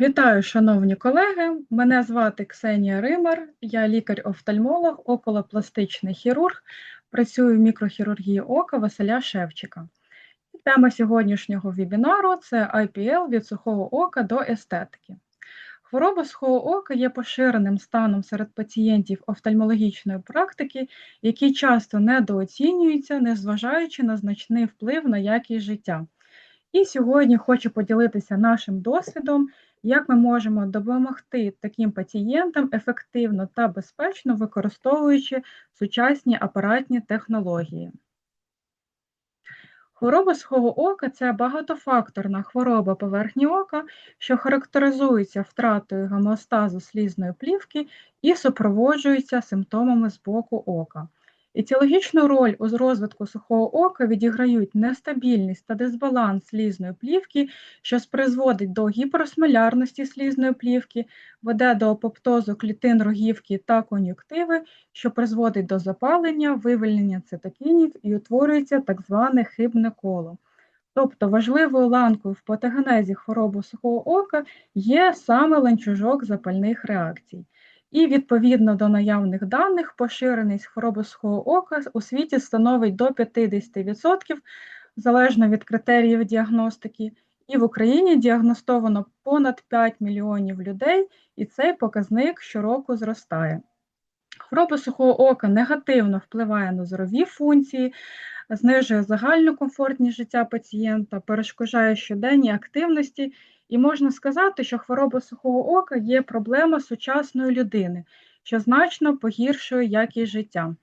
Вітаю, шановні колеги. Мене звати Ксенія Римар, я лікар-офтальмолог, околопластичний хірург, працюю в мікрохірургії ока Василя Шевчика. Тема сьогоднішнього вебінару це IPL від сухого ока до естетики. Хвороба сухого ока є поширеним станом серед пацієнтів офтальмологічної практики, які часто недооцінюються, незважаючи на значний вплив на якість життя. І сьогодні хочу поділитися нашим досвідом, як ми можемо допомогти таким пацієнтам ефективно та безпечно використовуючи сучасні апаратні технології. Хвороба сухого ока це багатофакторна хвороба поверхні ока, що характеризується втратою гомеостазу слізної плівки і супроводжується симптомами з боку ока. Етіологічну роль у розвитку сухого ока відіграють нестабільність та дисбаланс слізної плівки, що призводить до гіперосмолярності слізної плівки, веде до апоптозу клітин рогівки та кон'юктиви, що призводить до запалення, вивільнення цитокінів і утворюється так зване хибне коло. Тобто важливою ланкою в патогенезі хвороби сухого ока є саме ланцюжок запальних реакцій. І відповідно до наявних даних, поширеність хвороби сухого ока у світі становить до 50%, залежно від критеріїв діагностики. І в Україні діагностовано понад 5 мільйонів людей, і цей показник щороку зростає. Хвороба сухого ока негативно впливає на зорові функції, знижує загальну комфортність життя пацієнта, перешкоджає щоденній активності і можна сказати, що хвороба сухого ока є проблема сучасної людини, що значно погіршує якість життя.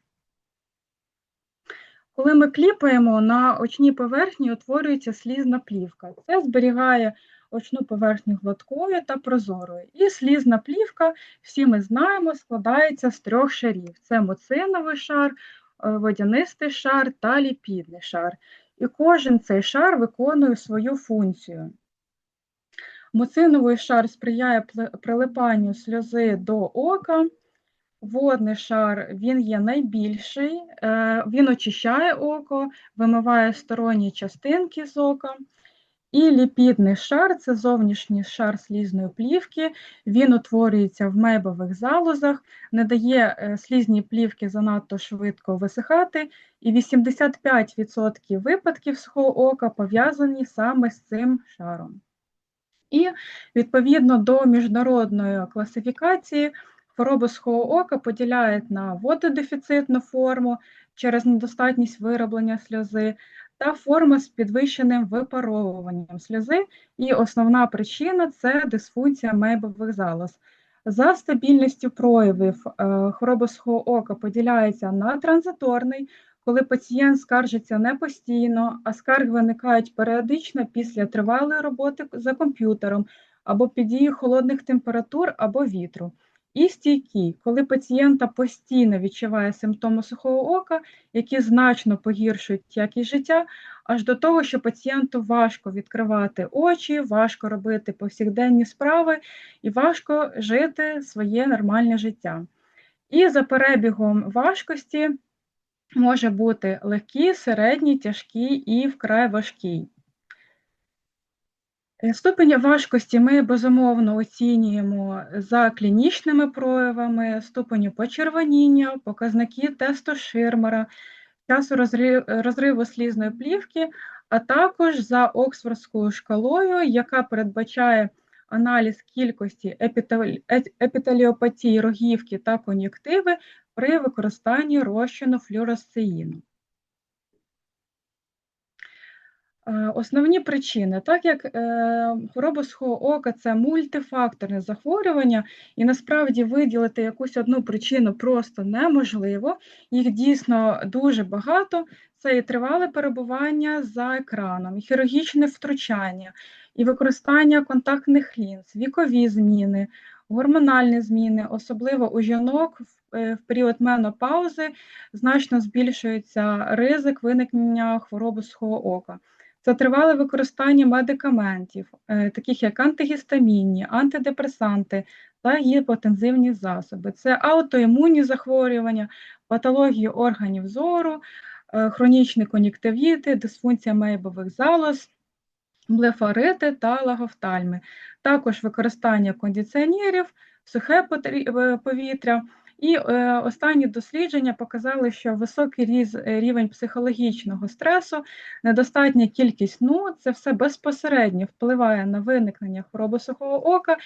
Коли ми кліпаємо, на очній поверхні утворюється слізна плівка. Це зберігає очну поверхню гладкою та прозорою. І слізна плівка, всі ми знаємо, складається з трьох шарів: це муциновий шар, е, водянистий шар та ліпідний шар. І кожен цей шар виконує свою функцію. Муциновий шар сприяє прилипанню сльози до ока. Водний шар він є найбільший, е, він очищає око, вимиває сторонні частинки з ока. І ліпідний шар це зовнішній шар слізної плівки, він утворюється в мейбових залозах, не дає е, слізній плівки занадто швидко висихати, і 85% випадків сухого ока пов'язані саме з цим шаром. І відповідно до міжнародної класифікації хвороби сухого ока поділяють на вододефіцитну форму через недостатність вироблення сльози та форми з підвищеним випаровуванням сльози. І основна причина це дисфункція мейбових залоз. За стабільністю проявів е, хвороби сухого ока поділяється на транзиторний, коли пацієнт скаржиться не постійно, а скарги виникають періодично після тривалої роботи за комп'ютером або під дією холодних температур або вітру. І стійкі, коли пацієнта постійно відчуває симптоми сухого ока, які значно погіршують якість життя, аж до того, що пацієнту важко відкривати очі, важко робити повсякденні справи і важко жити своє нормальне життя. І за перебігом важкості може бути легкий, середній, тяжкий і вкрай важкий. Е, ступень важкості ми безумовно оцінюємо за клінічними проявами, ступеню почервоніння, показники тесту Ширмера, часу розриву слізної плівки, а також за Оксфордською шкалою, яка передбачає аналіз кількості епітеліопатії рогівки та кон'юктиви при використанні розчину флюоросцеїну. Е, основні причини, так як е, хвороба сухого ока це мультифакторне захворювання, і насправді виділити якусь одну причину просто неможливо, їх дійсно дуже багато. Це і тривале перебування за екраном, і хірургічне втручання, і використання контактних лінз, вікові зміни, гормональні зміни, особливо у жінок Е, в період менопаузи значно збільшується ризик виникнення хвороби сухого ока. Це тривале використання медикаментів, е, таких як антигістамінні, антидепресанти та гіпотензивні засоби. Це аутоімунні захворювання, патології органів зору, е, хронічні кон'юктивіти, дисфункція мейбових залоз, блефарити та лагофтальми, також використання кондиціонерів, сухе е, повітря. І е, останні дослідження показали, що високий різ, рівень психологічного стресу, недостатня кількість сну це все безпосередньо впливає на виникнення хвороби сухого ока,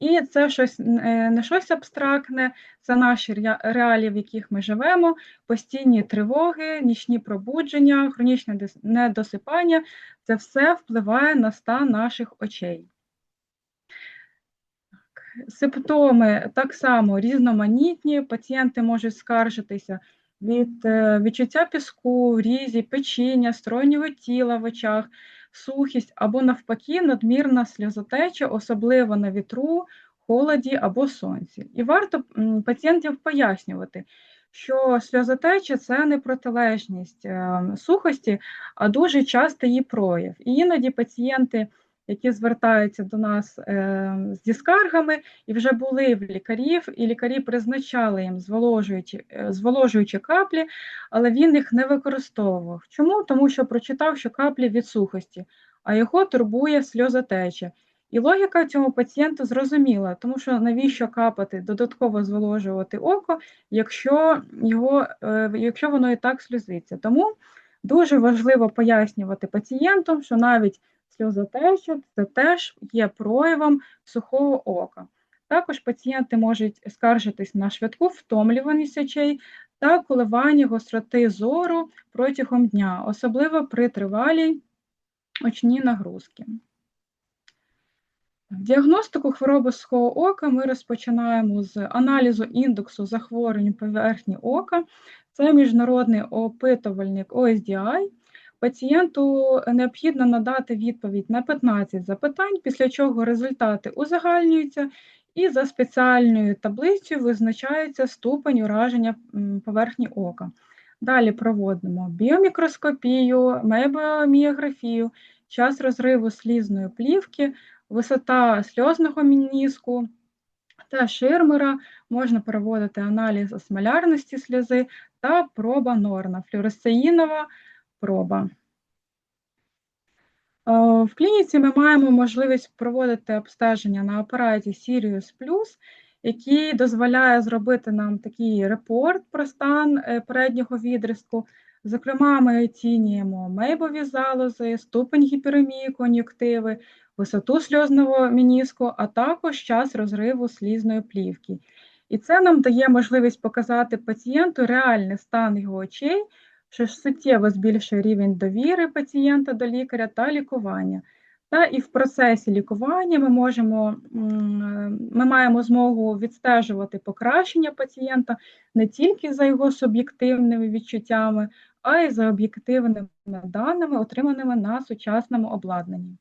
і це щось е, не щось абстрактне, це наші реалії, в яких ми живемо, постійні тривоги, нічні пробудження, хронічне недосипання це все впливає на стан наших очей. Симптоми так само різноманітні, пацієнти можуть скаржитися від е, відчуття піску, різі, печіння, стройнього тіла в очах, сухість або, навпаки, надмірна сльозотеча, особливо на вітру, холоді або сонці. І варто пацієнтів пояснювати, що сльозотеча це не протилежність е, сухості, а дуже часто її прояв. І іноді пацієнти які звертаються до нас е, з діскаргами, і вже були в лікарів, і лікарі призначали їм зволожуючі, е, зволожуючі каплі, але він їх не використовував. Чому? Тому що прочитав, що каплі від сухості, а його турбує сльозотеча. І логіка цьому пацієнту зрозуміла, тому що навіщо капати, додатково зволожувати око, якщо його, е, якщо воно і так сльозиться. Тому дуже важливо пояснювати пацієнтам, що навіть сльозотеча це теж є проявом сухого ока. Також пацієнти можуть скаржитись на швидку втомлюваність очей та коливання гостроти зору протягом дня, особливо при тривалій очній нагрузки. Діагностику хвороби сухого ока ми розпочинаємо з аналізу індексу захворювань поверхні ока. Це міжнародний опитувальник OSDI. Пацієнту необхідно надати відповідь на 15 запитань, після чого результати узагальнюються і за спеціальною таблицею визначається ступень ураження поверхні ока. Далі проводимо біомікроскопію, мебіоміографію, час розриву слізної плівки, висота сльозного мініску та ширмера, можна проводити аналіз осмолярності сльози та проба норна, флюоресцеїнова проба. Е, в клініці ми маємо можливість проводити обстеження на апараті Sirius Plus, який дозволяє зробити нам такий репорт про стан е, переднього відрізку. Зокрема, ми оцінюємо мейбові залози, ступень гіперемії кон'юктиви, висоту сльозного мініску, а також час розриву слізної плівки. І це нам дає можливість показати пацієнту реальний стан його очей що суттєво збільшує рівень довіри пацієнта до лікаря та лікування. Та і в процесі лікування ми можемо, ми маємо змогу відстежувати покращення пацієнта не тільки за його суб'єктивними відчуттями, а й за об'єктивними даними, отриманими на сучасному обладнанні.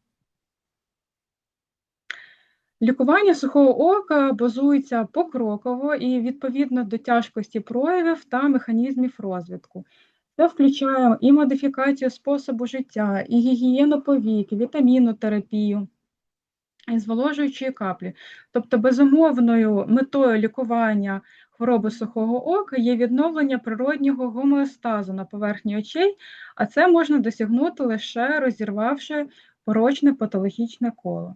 Лікування сухого ока базується покроково і відповідно до тяжкості проявів та механізмів розвитку. Це включає і модифікацію способу життя, і гігієну повік, і вітамінотерапію, і зволожуючі каплі. Тобто, безумовною метою лікування хвороби сухого ока є відновлення природнього гомеостазу на поверхні очей, а це можна досягнути лише розірвавши порочне патологічне коло.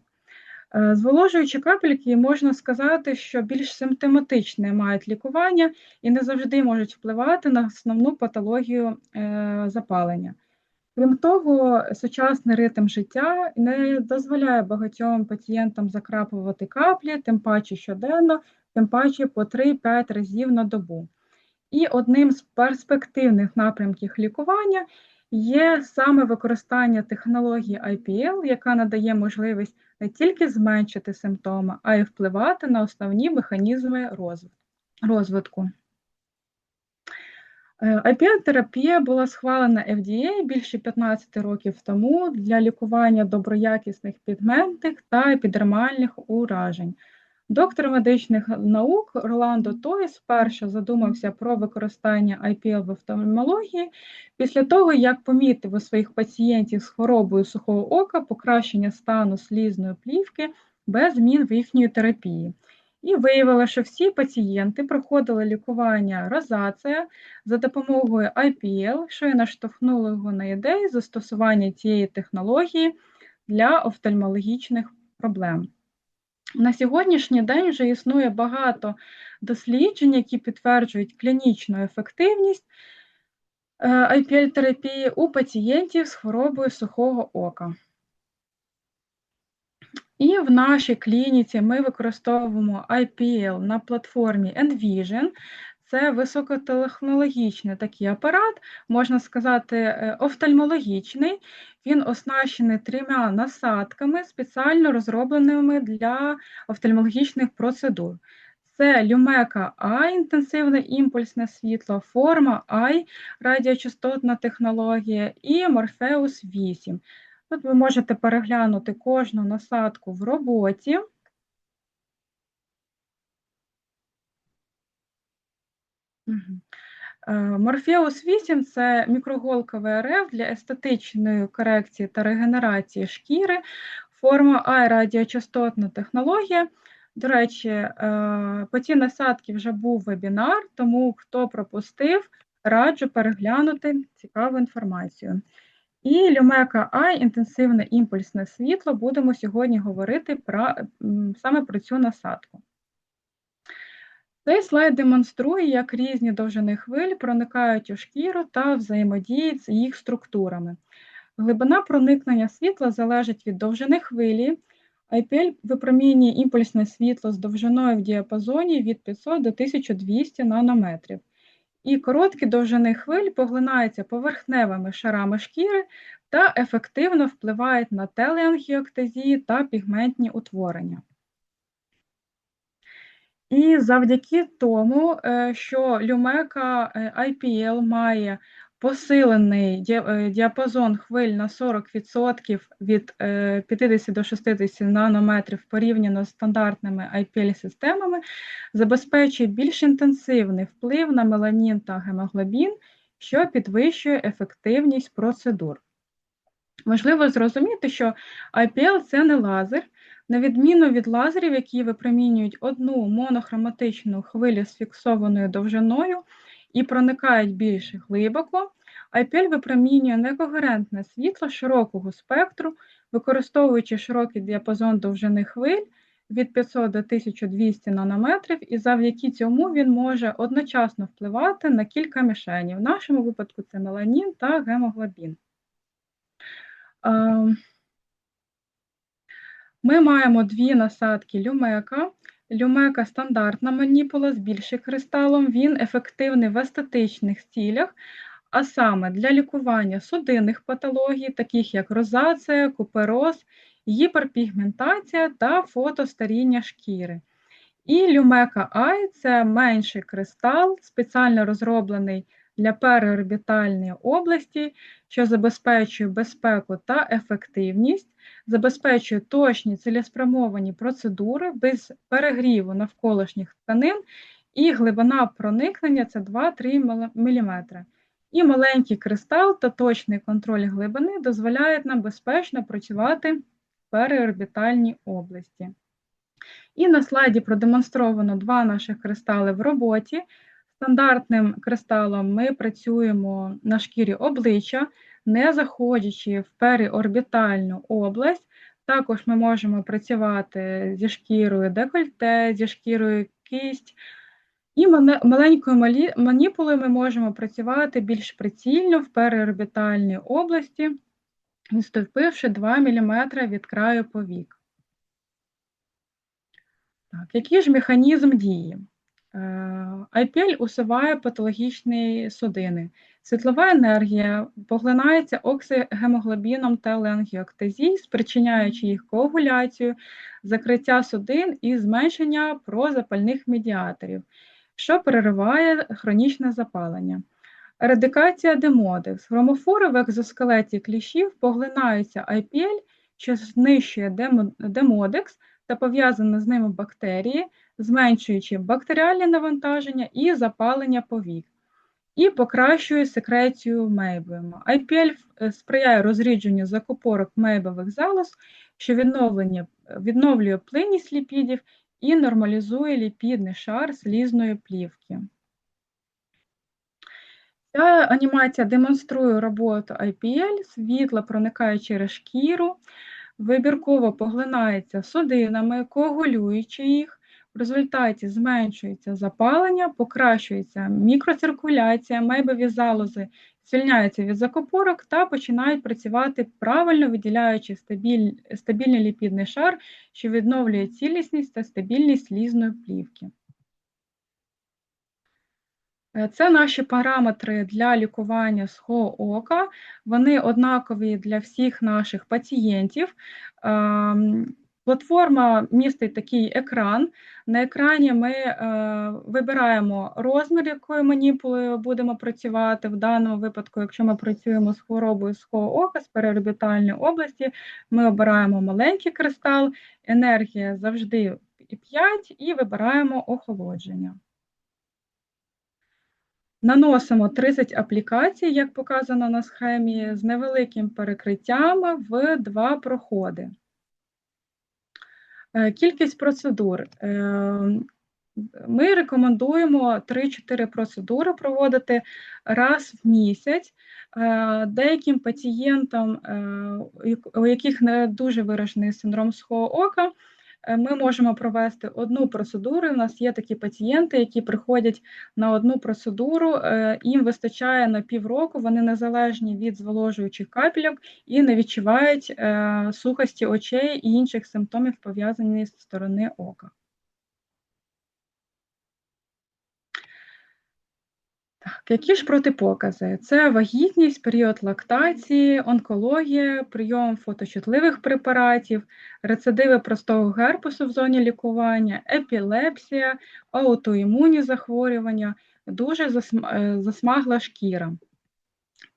Е, зволожуючі капельки можна сказати, що більш симптоматичне мають лікування і не завжди можуть впливати на основну патологію е, запалення. Крім того, сучасний ритм життя не дозволяє багатьом пацієнтам закрапувати каплі, тим паче щоденно, тим паче по 3-5 разів на добу. І одним з перспективних напрямків лікування є саме використання технології IPL, яка надає можливість не тільки зменшити симптоми, а й впливати на основні механізми розвитку. IPL-терапія е, була схвалена FDA більше 15 років тому для лікування доброякісних пігментних та епідермальних уражень. Доктор медичних наук Роландо Тойс вперше задумався про використання IPL в офтальмології після того, як помітив у своїх пацієнтів з хворобою сухого ока покращення стану слізної плівки без змін в їхньої терапії. І виявило, що всі пацієнти проходили лікування розація за допомогою IPL, що і наштовхнуло його на ідею застосування цієї технології для офтальмологічних проблем. На сьогоднішній день вже існує багато досліджень, які підтверджують клінічну ефективність IPL-терапії у пацієнтів з хворобою сухого ока. І в нашій клініці ми використовуємо IPL на платформі Envision. Це високотехнологічний такий апарат, можна сказати, е, офтальмологічний. Він оснащений трьома насадками, спеціально розробленими для офтальмологічних процедур. Це Lumeka I, інтенсивне імпульсне світло, форма I, радіочастотна технологія, і Morpheus 8. Тут ви можете переглянути кожну насадку в роботі. Морфеус 8 це мікроголка ВРФ для естетичної корекції та регенерації шкіри, форма А радіочастотна технологія. До речі, е, по цій насадці вже був вебінар, тому хто пропустив, раджу переглянути цікаву інформацію. І Люмека А інтенсивне імпульсне світло, будемо сьогодні говорити про, саме про цю насадку. Цей слайд демонструє, як різні довжини хвиль проникають у шкіру та взаємодіють з їх структурами. Глибина проникнення світла залежить від довжини хвилі. IPL випромінює імпульсне світло з довжиною в діапазоні від 500 до 1200 нанометрів. І короткі довжини хвиль поглинаються поверхневими шарами шкіри та ефективно впливають на телеангіоктезії та пігментні утворення. І завдяки тому, е, що люмека е, IPL має посилений е, діапазон хвиль на 40% від 50 до 60 нанометрів порівняно з стандартними IPL-системами, забезпечує більш інтенсивний вплив на меланін та гемоглобін, що підвищує ефективність процедур. Важливо зрозуміти, що IPL це не лазер. На відміну від лазерів, які випромінюють одну монохроматичну хвилю з фіксованою довжиною і проникають більш глибоко, IPL випромінює некогерентне світло широкого спектру, використовуючи широкий діапазон довжини хвиль від 500 до 1200 нанометрів, і завдяки цьому він може одночасно впливати на кілька мішенів. В нашому випадку це меланін та гемоглобін. Ми маємо дві насадки люмека. Люмека стандартна маніпула з більшим кристалом, він ефективний в естетичних цілях, а саме для лікування судинних патологій, таких як розація, купероз, гіперпігментація та фотостаріння шкіри. І люмека Ай це менший кристал, спеціально розроблений для переорбітальної області, що забезпечує безпеку та ефективність, забезпечує точні цілеспрямовані процедури без перегріву навколишніх тканин, і глибина проникнення це 2-3 мм. І маленький кристал та точний контроль глибини дозволяють нам безпечно працювати в переорбітальній області. І на слайді продемонстровано два наших кристали в роботі. Стандартним кристалом ми працюємо на шкірі обличчя, не заходячи в переорбітальну область. Також ми можемо працювати зі шкірою декольте, зі шкірою кисть. І маленькою маніпулою ми можемо працювати більш прицільно в переорбітальній області, відступивши 2 мм від краю повік. Так, Який ж механізм дії? IPL усуває патологічні судини. Світлова енергія поглинається оксигемоглобіном та теленгіоктазій, спричиняючи їх коагуляцію, закриття судин і зменшення прозапальних медіаторів, що перериває хронічне запалення. Радикація демодекс. Хромофори в екзоскелеті кліщів поглинаються IPL, що знищує демодекс та пов'язані з ними бактерії зменшуючи бактеріальне навантаження і запалення повік, і покращує секрецію мейбома. IPL сприяє розрідженню закупорок мейбових залоз, що відновлює плинність ліпідів і нормалізує ліпідний шар слізної плівки. Ця анімація демонструє роботу IPL, світло проникає через шкіру, вибірково поглинається судинами, коагулюючи їх. В результаті зменшується запалення, покращується мікроциркуляція, мейбові залози звільняються від закопорок та починають працювати правильно виділяючи стабіль, стабільний ліпідний шар, що відновлює цілісність та стабільність слізної плівки. Е, це наші параметри для лікування сухого ока. Вони однакові для всіх наших пацієнтів. Платформа містить такий екран. На екрані ми е, вибираємо розмір, якою маніпулою будемо працювати. В даному випадку, якщо ми працюємо з хворобою сухого ока, з переорбітальної області, ми обираємо маленький кристал, енергія завжди 5 і вибираємо охолодження. Наносимо 30 аплікацій, як показано на схемі, з невеликим перекриттям в два проходи. Е, кількість процедур. Е, ми рекомендуємо 3-4 процедури проводити раз в місяць. Е, деяким пацієнтам, у яких не дуже виражений синдром сухого ока, ми можемо провести одну процедуру. У нас є такі пацієнти, які приходять на одну процедуру, е, їм вистачає на півроку, вони незалежні від зволожуючих капельок і не відчувають е, сухості очей і інших симптомів, пов'язаних з сторони ока. Які ж протипокази? Це вагітність, період лактації, онкологія, прийом фоточутливих препаратів, рецидиви простого герпесу в зоні лікування, епілепсія, аутоімунні захворювання, дуже е, засмагла шкіра.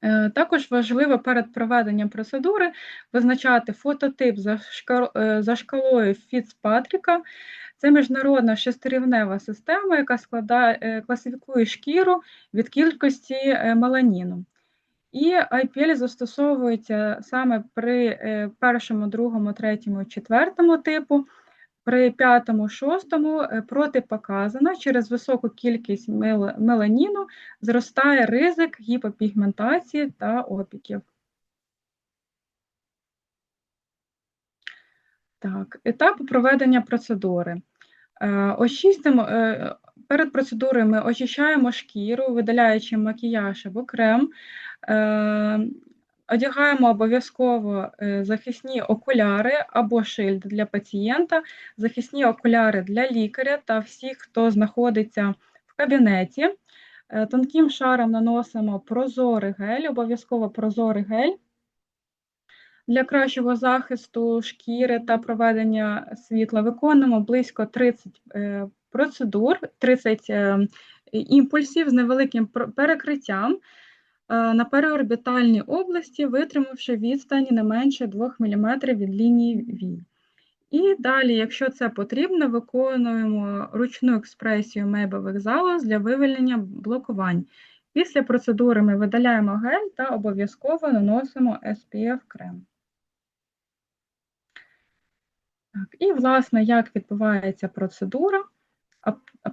Е, також важливо перед проведенням процедури визначати фототип за е, шкалою Фіцпатріка, це міжнародна шестирівнева система, яка складає, е, класифікує шкіру від кількості меланіну. І IPL застосовується саме при першому, другому, третьому, четвертому типу, при п'ятому, шостому протипоказано через високу кількість меланіну зростає ризик гіпопігментації та опіків. Так, етап проведення процедури. Е, очистимо, е, перед процедурою ми очищаємо шкіру, видаляючи макіяж або крем, е, одягаємо обов'язково захисні окуляри або шильд для пацієнта, захисні окуляри для лікаря та всіх, хто знаходиться в кабінеті. Тонким шаром наносимо прозорий гель, обов'язково прозорий гель. Для кращого захисту шкіри та проведення світла виконуємо близько 30 е, процедур, 30 е, імпульсів з невеликим перекриттям е, на переорбітальній області, витримавши відстані не менше 2 мм від лінії вій. І далі, якщо це потрібно, виконуємо ручну експресію мейбових залоз для вивільнення блокувань. Після процедури ми видаляємо гель та обов'язково наносимо SPF крем. Так, І, власне, як відбувається процедура?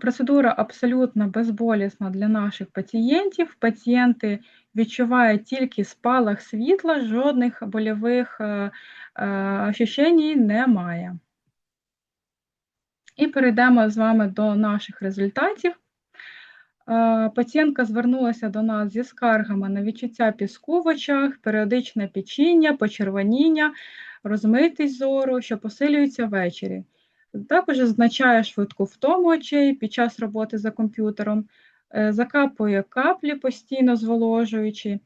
Процедура абсолютно безболісна для наших пацієнтів. Пацієнти відчувають тільки спалах світла, жодних больових е, е, ощущень немає. І перейдемо з вами до наших результатів. Е, пацієнтка звернулася до нас зі скаргами на відчуття піску в очах, періодичне печіння, почервоніння, розмитість зору, що посилюється ввечері. Також означає швидку втому очей під час роботи за комп'ютером, закапує каплі, постійно зволожуючи.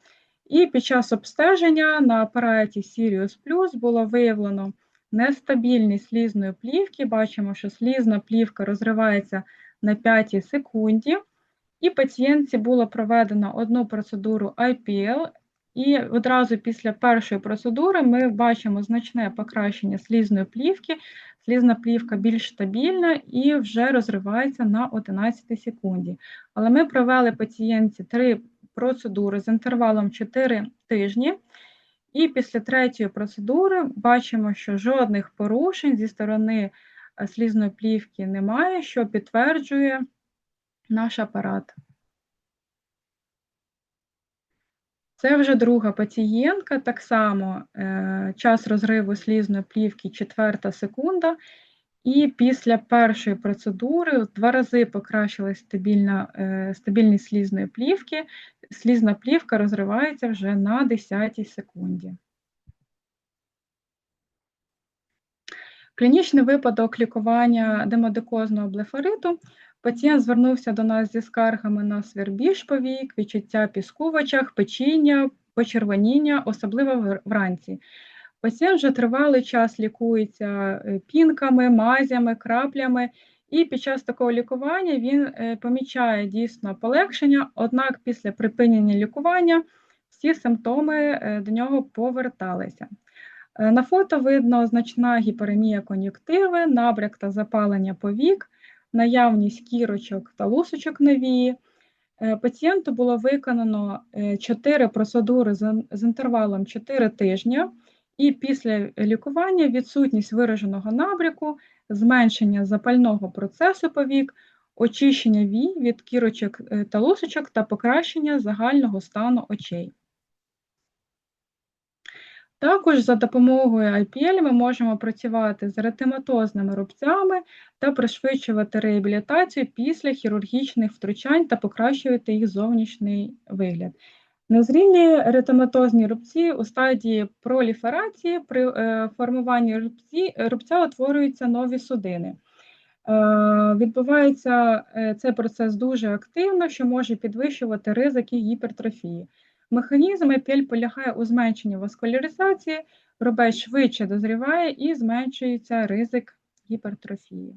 І під час обстеження на апараті Sirius Plus було виявлено нестабільність слізної плівки. Бачимо, що слізна плівка розривається на 5 секунді. І пацієнтці було проведено одну процедуру IPL, і одразу після першої процедури ми бачимо значне покращення слізної плівки. Слізна плівка більш стабільна і вже розривається на 11 секунді. Але ми провели пацієнтці три процедури з інтервалом 4 тижні. І після третьої процедури бачимо, що жодних порушень зі сторони е, слізної плівки немає, що підтверджує наш апарат. Це вже друга пацієнтка, так само е, час розриву слізної плівки четверта секунда. І після першої процедури в два рази покращилась стабільна, е, стабільність слізної плівки. Слізна плівка розривається вже на 10 секунді. Клінічний випадок лікування демодикозного блефориту. Пацієнт звернувся до нас зі скаргами на свербіж повік, відчуття піску в очах, печіння, почервоніння, особливо вранці. Пацієнт вже тривалий час лікується е, пінками, мазями, краплями, і під час такого лікування він е, помічає дійсно полегшення, однак після припинення лікування всі симптоми е, до нього поверталися. На фото видно значна гіперемія кон'юктиви, набряк та запалення повік, наявність кірочок та лусочок на вії. Пацієнту було виконано 4 процедури з інтервалом 4 тижні. І після лікування відсутність вираженого набряку, зменшення запального процесу повік, очищення вій від кірочок е, та лусочок та покращення загального стану очей. Також за допомогою IPL ми можемо працювати з ретематозними рубцями та пришвидшувати реабілітацію після хірургічних втручань та покращувати їх зовнішній вигляд. Незрілі ретоматозні рубці у стадії проліферації при е, формуванні рубці, рубця утворюються нові судини. Е, відбувається е, цей процес дуже активно, що може підвищувати ризики гіпертрофії. Механізм епіль полягає у зменшенні васкуляризації, рубець швидше дозріває і зменшується ризик гіпертрофії.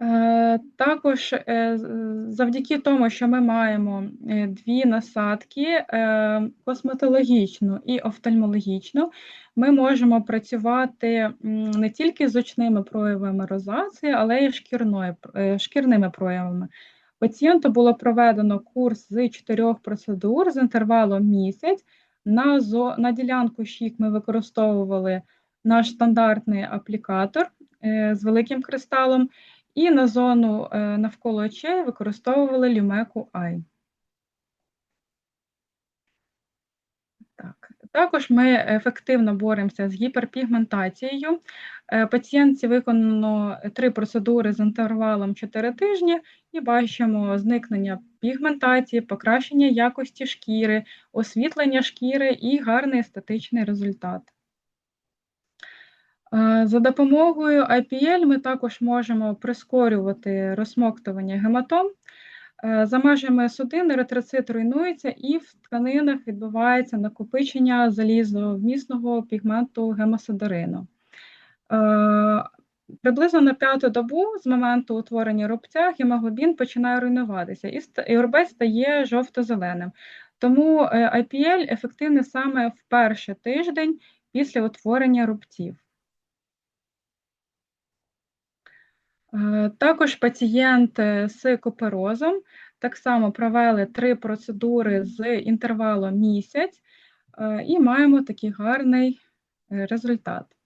Е, також е, завдяки тому, що ми маємо е, дві насадки косметологічну і офтальмологічну, ми можемо працювати не тільки з очними проявами розації, але й шкірними проявами. Пацієнту було проведено курс з чотирьох процедур з інтервалом місяць. На на ділянку щік ми використовували наш стандартний аплікатор з великим кристалом. І на зону е, навколо очей використовували лімеку Ай. Так. Також ми ефективно боремося з гіперпігментацією. Е, пацієнтці виконано три процедури з інтервалом 4 тижні і бачимо зникнення пігментації, покращення якості шкіри, освітлення шкіри і гарний естетичний результат. Е, за допомогою IPL ми також можемо прискорювати розсмоктування гематом. Е, за межами судин еритроцит руйнується і в тканинах відбувається накопичення залізовмісного пігменту гемосидерину. Е, приблизно на п'яту добу з моменту утворення рубця гемоглобін починає руйнуватися, і рубець стає жовто-зеленим. Тому IPL ефективний саме в перший тиждень після утворення рубців. Е, також пацієнти з куперозом так само провели три процедури з інтервалом місяць е, і маємо такий гарний е, результат.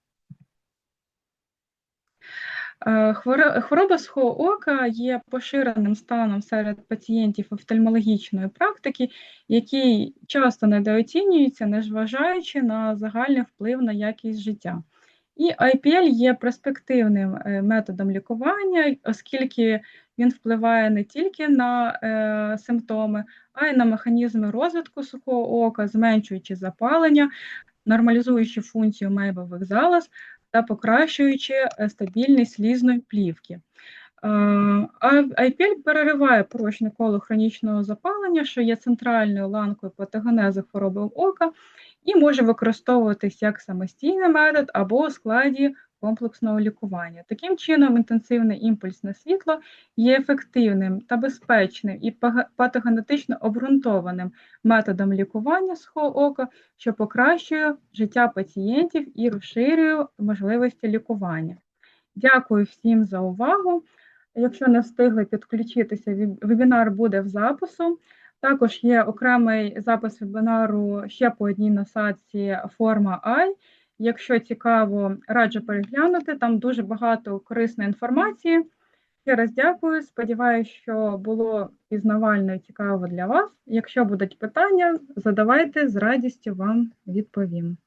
Хвороба сухого ока є поширеним станом серед пацієнтів офтальмологічної практики, який часто недооцінюється, незважаючи на загальний вплив на якість життя. І IPL є перспективним е, методом лікування, оскільки він впливає не тільки на е, симптоми, а й на механізми розвитку сухого ока, зменшуючи запалення, нормалізуючи функцію мейбових залоз та покращуючи е, стабільність слізної плівки. IPL перериває порочне коло хронічного запалення, що є центральною ланкою патогенезу хвороби ока, і може використовуватись як самостійний метод або у складі комплексного лікування. Таким чином, інтенсивне імпульсне світло є ефективним та безпечним і патогенетично обґрунтованим методом лікування сухого ока, що покращує життя пацієнтів і розширює можливості лікування. Дякую всім за увагу. Якщо не встигли підключитися, вебінар буде в запису. Також є окремий запис вебінару ще по одній насадці форма I. Якщо цікаво, раджу переглянути, там дуже багато корисної інформації. Ще раз дякую. Сподіваюся, що було пізнавально і цікаво для вас. Якщо будуть питання, задавайте з радістю вам відповім.